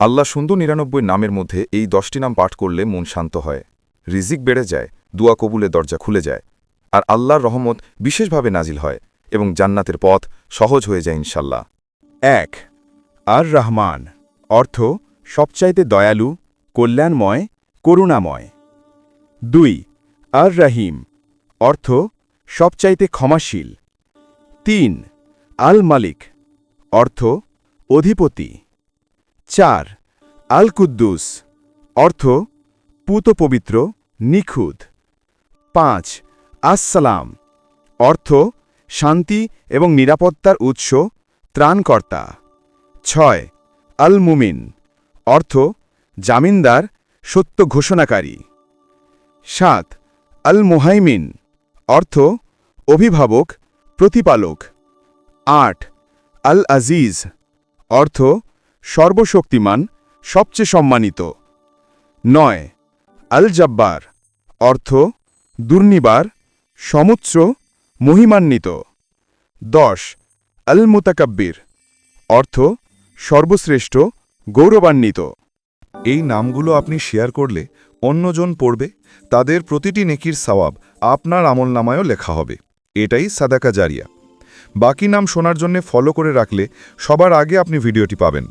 আল্লাহ সুন্দর নিরানব্বই নামের মধ্যে এই দশটি নাম পাঠ করলে মন শান্ত হয়। রিজিক বেড়ে যায়, দুয়া কবুলের দরজা খুলে যায়, আর আল্লাহর রহমত বিশেষভাবে নাজিল হয় এবং জান্নাতের পথ সহজ হয়ে যায় ইনশাল্লাহ। এক, আর রহমান, অর্থ সবচাইতে দয়ালু, কল্যাণময়, করুণাময়। দুই, আর রাহিম, অর্থ সবচাইতে ক্ষমাশীল। তিন, আল মালিক, অর্থ অধিপতি। চার আল কুদ্দুস অর্থ পুত পবিত্র নিখুঁত। পাঁচ, আসসালাম, অর্থ, শান্তি এবং নিরাপত্তার উৎস, ত্রাণকর্তা। ছয় আল মুমিন অর্থ, জামিনদার, সত্য ঘোষণাকারী। সাত আল মুহাইমিন অর্থ, অভিভাবক, প্রতিপালক। আট আল আজিজ অর্থ সর্বশক্তিমান, সবচেয়ে সম্মানিত। নয় আল জব্বার অর্থ, দুর্নিবার, সমুচ্চ, মহিমান্বিত। দশ আল মুতাকাব্বির অর্থ, সর্বশ্রেষ্ঠ, গৌরবান্বিত। এই নামগুলো আপনি শেয়ার করলে অন্যজন পড়বে, তাদের প্রতিটি নেকির সওয়াব আপনার আমলনামায়ও লেখা হবে। এটাই সাদাকা জারিয়া। বাকি নাম শোনার জন্য ফলো করে রাখলে সবার আগে আপনি ভিডিওটি পাবেন।